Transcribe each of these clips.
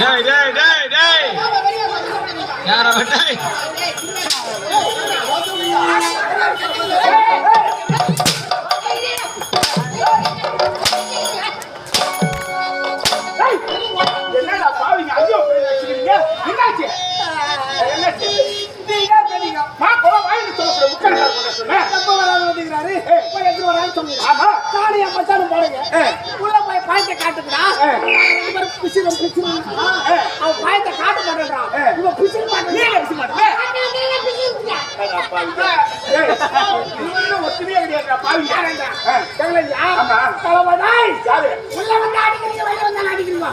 டேய் டேய் டேய் டேய் யார டேய் எப்ப வராது வந்துக்கிறாரு எப்ப எடுத்து வரான்னு சொல்லுங்க. ஆமா. காலையை மச்சானும் பாருங்க ஏ. உள்ள போய் பாயத்தை காட்டுக்குறா ஏ. இவர் பிசிறு பிசிறு ஏ. அவன் பாயத்தை காட்ட மாட்டேன்றான். இவன் பிசிறு மாட்டேன் விஷயம் மாட்டே. ஒத்துமையா கிடையாது பாவிங்க ஆ. தங்கலையா ஆமா. தலைவனாய் யாரு? உள்ள வந்து அடிக்கிறீங்க வெளிய வந்து அடிக்கிறீங்க.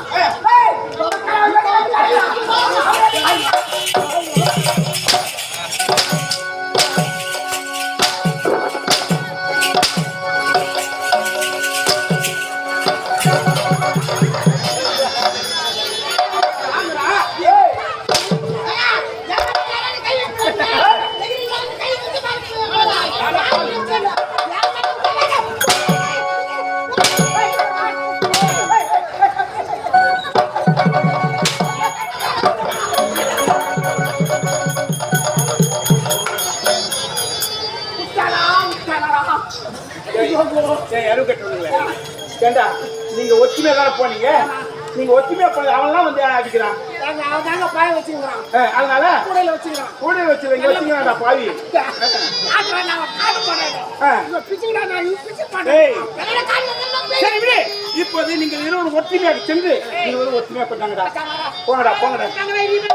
ஏண்டா? நீங்க ஒத்துமையா தானே போனீங்க. நீங்க ஒத்துமையா போனீங்க. அவன்லாம் வந்து அடிக்கிறான்? நாங்க அவதாங்க பாய வச்சுக்கிறான். அதனால கூடையில வச்சுக்கிறான். கூட வச்சிருங்க வச்சுக்கடா பாவி. காட்டுறேன் நான் காட்ட மாட்டேன் ஆ. இவன் பிச்சுக்கிட்டா நான் இவன் பிச்சு ஏய். மாட்டேன் என்னோட காலில் நல்லா போய் சரி விடு. இப்போது நீங்க இருவரும் ஒற்றுமையாக சென்று நீங்க ஒரு ஒற்றுமையா போட்டாங்கடா போங்கடா போங்கடா. நாங்களே இனிமே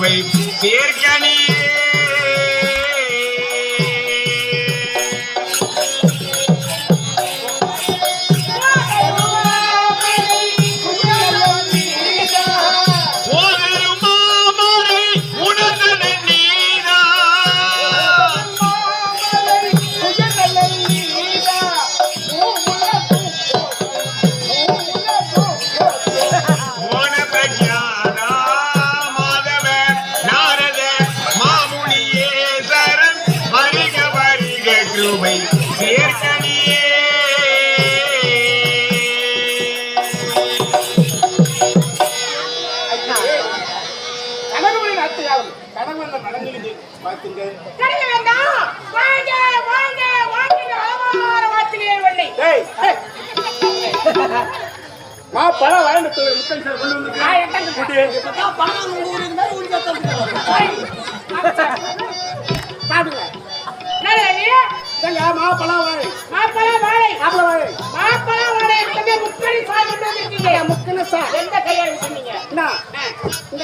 கிருபை சேர்க்கணியே பழம் வாங்கிட்டு போய் முத்தம் சார் கொண்டு வந்து சாப்பிடுங்க. என்னடா நீ இதாங்க, மா பழம் வாங்கி மாப்பழம் வாழை. மாப்பழம் வாழை. இருக்கவே முக்கடி சாய் கொண்டு வந்திருக்கீங்க? முக்கின சார். எந்த கையால சொன்னீங்க? இந்த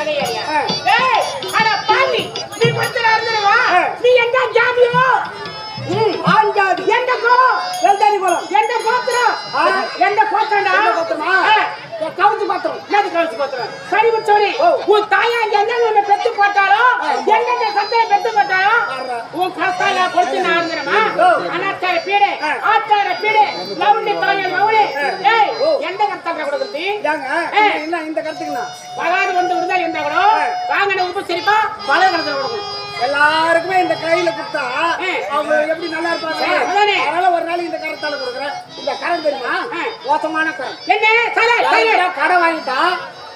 கையாங்க இந்த. ஏய், அட பாவி, நீ பத்து இருந்துருவா ஆ. நீ எந்த ஜாதியோ? எந்த கோத்திரம்டா கோத்திரமா? கவுத்து பாத்திரம் என்னது கழிச்சு கோத்திரம் சரி முச்சோரி. உன் தாயா எங்க உன்னை பெத்து போட்டாரோ எங்க சத்தைய பெத்து போட்டாரோ. உன் கஷ்டால கொடுத்து நான் இருந்துருமா ஓ. அனாச்சார பீடு. ஆச்சார பீடு லவுண்டி தாயா லவுடி ஆ. ஏய். எந்த கஷ்டம் கொடுக்குறது. என்ன இந்த கருத்துக்குண்ணா வராது வந்து விடுதா எந்த கூட. வாங்கின உப்பு சரிப்பா பல கடத்துல கொடுக்கும் எல்லாருக்குமே இந்த கையில கொடுத்தா. அவங்க எப்படி நல்லா இருப்பாங்க. அதனால ஒரு நாள் இந்த கரத்தால கொடுக்குறேன். இந்த கரம் தெரியுமா. மோசமான கரம். என்ன? கடன் வாங்கிட்டா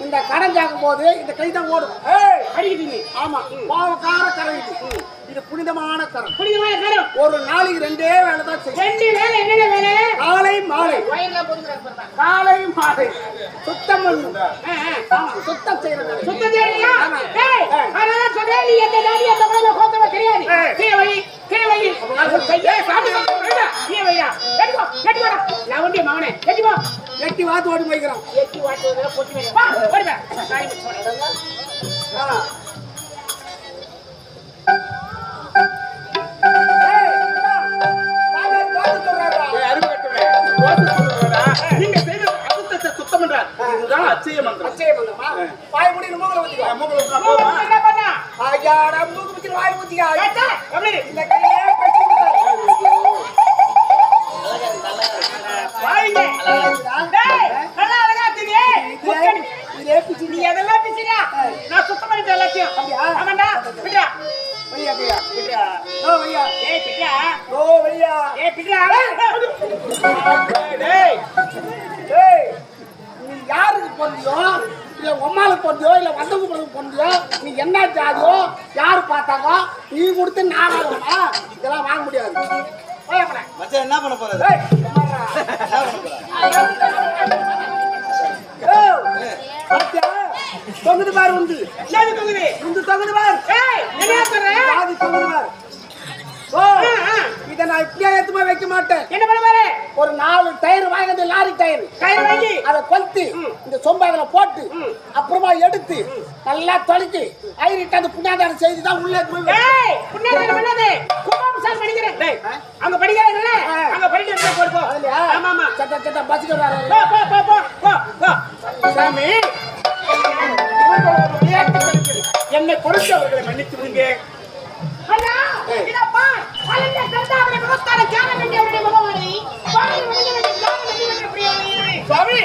இந்த கடன் கேட்கும் போது இந்த கை தான் ஓடும். அடிக்குது ஆமா. பாவக்கார இது. புனிதமான கரம் கரும் ஒரு நாளைக்கு ரெண்டே வேலை தான் செய்யும் ரெண்டு வேலை என்னென்ன வேலை காலை மாலை காலை மாலை சுத்தம் சுத்தம் செய்யறது சுத்தம் செய்யறியா? அதெல்லாம் சொல்றேன், நீ எந்த ஜாதி, எந்த குலம், கோத்திரமோ தெரியாது. ஏய். கீழே வை, கீழே வை. ஏய், சாமி சொல்றது வேண்டா. கீழே வைடா. எட்டி வா, எட்டி வாடா. நான் வண்டிய மகனே, எட்டி வா. எட்டி வாத்து ஓடி போய்க்கிறான் எட்டி வாட்டுவதுல பொட்டி வைங்க. வா, ஓடி வா. சாரி அச்சய மந்திரம் அச்சய மந்திரமா? வாய் மூடி மூக்கல ஊத்திக்கோ மூக்கல பண்ணா? ஐயாடா மூக்கு பிடிச்சி வாய் ஊத்திக்கா? இந்த என்ன ஜாதியோ யாரு பார்த்தாங்க? நீ கொடுத்து நான் இதெல்லாம் வாங்க முடியாது. மச்சான் என்ன பண்ண போறது ஏய், சும்மாடா. என்ன பண்ண போற ஏய், பாத்தியா? தொங்குது பாரு உந்து. தொங்குது? பாரு. ஏய் என்ன சொல்ற ஜாதி தொங்குது பாரு. இதை நான் இப்படியே எடுத்து போய் வைக்க மாட்டேன். என்ன பண்ண பாரு ஒரு நாலு டயர் வாங்கினது லாரி டயர். கயிறு வாங்கி? அதை கொளுத்து இந்த சொம்பாயில போட்டு அப்புறமா எடுத்து நல்லா தொலைச்சு ஐரிட்டு அந்த புண்ணாதாரம் செய்து தான் உள்ள புண்ணாக்கு பண்ணாதே? குமாம் சார் படிக்கிறேன். அங்க படிக்கிறாங்கல்ல அங்க படிக்க வச்சா போடு போ. அதுலயா? ஆமா ஆமா. சட்ட சட்ட பஸ்ஸுக்கு வராரு. போ போ போ சாமி. என்னை பொறுத்தவர்களை மன்னித்து விடுங்க. சுவாமி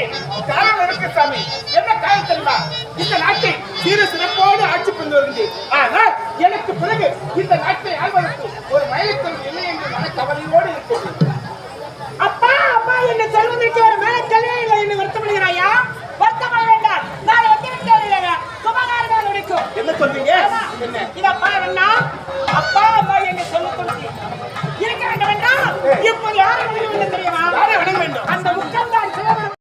காரணம் இருக்கு சாமி என்ன காரணம் தெரியுமா? இந்த நாட்டை சீர சிறப்போடு ஆட்சி புரிந்து ஆனால் எனக்கு பிறகு இந்த நாட்டை ஆள்வதற்கு ஒரு வயலுக்குள் இல்லை என்று மன கவலையோடு இருக்கிறது அப்பா, அப்பா, என்னை சொல்வதற்கு ஒரு மேலக்கல்லே இல்லை என்று வருத்தப்படுகிறாயா? வருத்தப்பட வேண்டாம். நான் ஒத்துழைத்து வருகிறேன். சுபகாரியங்கள் முடிக்கும். என்ன சொல்றீங்க? இதப்பா, அண்ணா, அப்பா, அம்மா கொடுத்து இருக்க வேண்டும் என்றால், இப்போது யாரை வணங்க வேண்டும் தெரியுமா? யாரை வணங்க வேண்டும்? அந்த முக்கம்தான் சிவபெருமான்.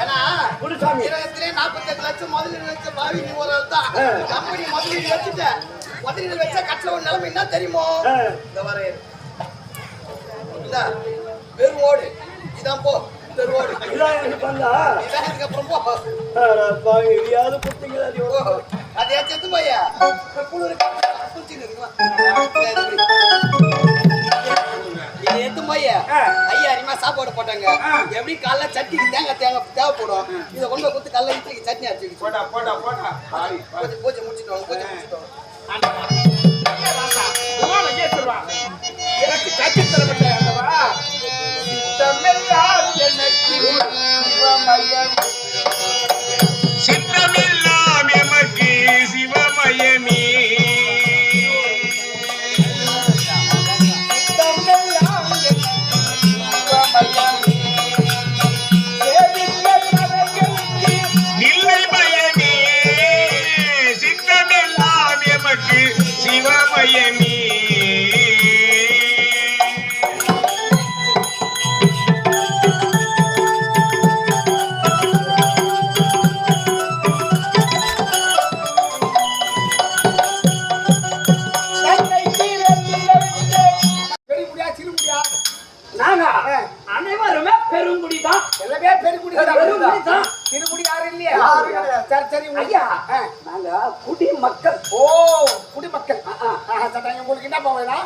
ஏன்னா, இருபத்திலே நாற்பத்தெட்டு லட்சம் முதலீடு வச்ச பாவி நீ ஒரு தான். கம்பெனி முதலீடு வச்சுட்ட. முதலீடு வச்ச கட்டுல ஒரு நிலைமை என்ன தெரியுமோ இந்த வர இரு. இந்தா, வெறும் ஓடு இதான் போ ஓடு இதான் இதுக்கப்புறம் போ போ. அது ஏன் செத்து போயா குளிர் குளிச்சுன்னு எடுத்து போய் ஐயா அரிமா சாப்பாடு போட்டாங்க எப்படி காலைல சட்னிக்கு தேங்காய் தேங்காய் தேவைப்படும் இதை கொண்டு கொடுத்து காலைல இட்லிக்கு சட்னி அரைச்சு போடா போடா போடா பூஜை பூஜை முடிச்சிட்டு வாங்க பூஜை சரி ஐயா. நாங்க குடிமக்கள். ஓ குடிமக்கள். உங்களுக்கு என்ன போவேனா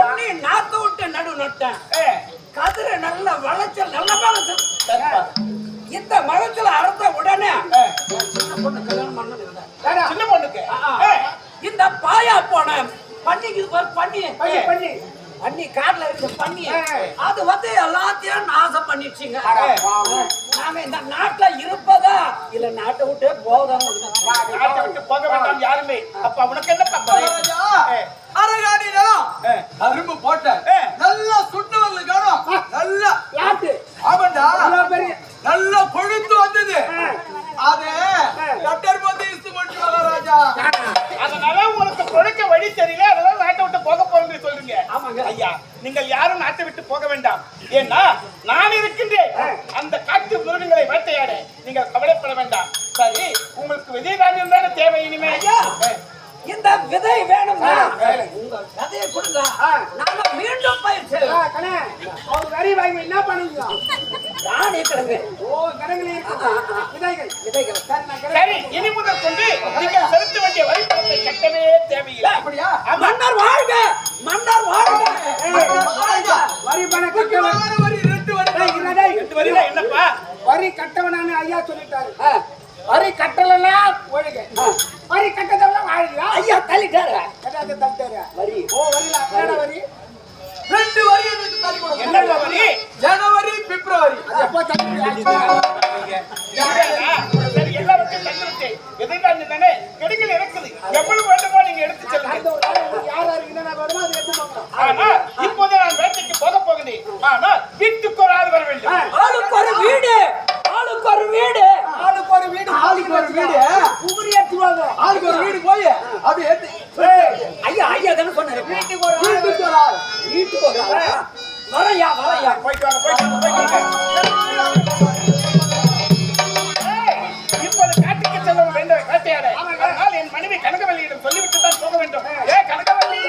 ஒண்ணு நாத்து விட்டு நடு நட்டேன். கதிர நல்ல வளைச்சல் நல்ல வளைச்சல். இந்த மரத்துல அறுத்த உடனே சின்ன பொண்ணு கல்யாணம் பண்ணணும் சின்ன பொண்ணுக்கு. இந்த பாயா போன பண்ணிக்கு பாரு பண்ணி. பண்ணி பண்ணி. பண்ணி காட்டுல இருக்கு பண்ணி. அது வந்து எல்லாத்தையும் நாசம் பண்ணிடுச்சுங்க. நாம இந்த நாட்டுல இருப்பதா? இல்ல நாட்டை விட்டே போதான் நாட்டை விட்டு போக வேண்டாம் யாருமே. அப்ப அவனுக்கு என்ன பக்கம் ஏய், அரகாணி நிலம் ஏய், அரும்பு போட்டேன். நல்லா சுட்டு வரல காணும் நல்லா. ஆமாண்டா. நல்லா கொழுத்து வந்தது. அது கட்டர் போது இஸ்து மட்டும் மகாராஜா அதனால உங்களுக்கு கொடுக்க வழி தெரியல. அதனால நாட்டை விட்டு போக போறீங்க சொல்றீங்க. ஆமாங்க. ஐயா நீங்கள் யாரும் நாட்டை விட்டு போக வேண்டாம். ஏன்னா நான் இருக்கின்றேன். அந்த காட்டு மிருகங்களை வேட்டையாட நீங்கள் கவலைப்பட வேண்டாம். சரி உங்களுக்கு விஜயகாந்தம் தானே தேவை இனிமே? ஐயா. இந்த விதை வேணும் கதையை கொடுங்க. நாங்க மீண்டும் அவங்க வரி வாங்கி என்ன பண்ணுவீங்க தானிய கிழங்கு. ஓ இருக்கு விதைகள். விதைகள். சரி நான் கிடங்கு சரி இனி முதல் கொண்டு நீங்கள் செலுத்த வேண்டிய வரி பணத்தை கட்டவே தேவையில்லை. அப்படியா? மன்னர் வாழ்க! மன்னர் வாழ்க! வரி பணம் கட்டவன் ஏய், இல்ல, டேய். ரெண்டு வரியில என்னப்பா? வரி கட்டவனான்னு ஐயா சொல்லிட்டாரு. வரி கட்டலன்னா ஒழுக வரி கட்டதெல்லாம் வாழ்கிறா ஐயா தள்ளிட்டாரு. கட்டாத தப்பிட்டாரு வரி. ஓ வரில என்னடா வரி. ரெண்டு வரி எனக்கு தள்ளி கொடுங்க. என்னப்பா வரி? ஜனவரி பிப்ரவரி. அது எப்போ தள்ளி இல்லையா? சரி எல்லாருக்கும் தந்துவிட்டேன் எதிர்பார்த்து தானே கெடுக்கல் இருக்குது எவ்வளவு வேண்டுமோ நீங்க எடுத்து செல்லுங்க யார் யாருக்கு என்னென்ன வேணுமோ அதை எடுத்து போகணும் ஆனா இப்போது நான் வேட்டைக்கு போக போகிறேன் ஆனா வீட்டுக்கு ஒரு ஆள் வர வேண்டும் ஆளுக்கு ஒரு வீடு ஆளுக்கு ஒரு வீடு ஆளுக்கு ஒரு வீடு ஆளுக்கு ஒரு வீடு உபரி ஏற்றுவாங்க ஆளுக்கு ஒரு வீடு போய் அப்படி ஏத்து ஐயா ஐயா தானே சொன்னாரு. வீட்டுக்கு ஒரு ஆள். வீட்டுக்கு ஒரு ஆள். வீட்டுக்கு ஒரு ஆளா? வரையா வரையா போயிட்டு வாங்க போயிட்டு வாங்க போயிட்டு வாங்க. ஏய், இப்போது காட்டுக்கு செல்ல வேண்டும் வேட்டையாட. என் மனைவி கனகவல்லியிடம் சொல்லிவிட்டு தான் போக வேண்டும். ஏ கனகவல்லி!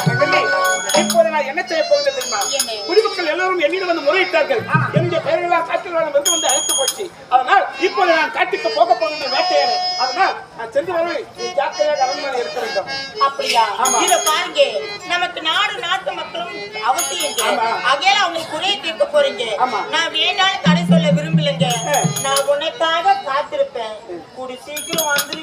கனகவல்லி இப்போது நான் என்ன செய்ய போகிறது தெரியுமா? குடிமக்கள் எல்லோரும் என்னிடம் வந்து முறையிட்டார்கள். என்னுடைய பெயரெல்லாம் காட்டில் வந்து வந்து அழைத்து போச்சு. அதனால் இப்போது நான் காட்டுக்கு இத பாருங்க. நமக்கு நாடு நாட்டு மக்களும் அவசியங்க. ஆகையால அவங்க குறைய தீர்க்க போறீங்க. நான் வேண்டாம் கடை சொல்ல விரும்பலைங்க. நான் உனக்காக காத்திருப்பேன். கூடி சீக்கிரம் வந்துருங்க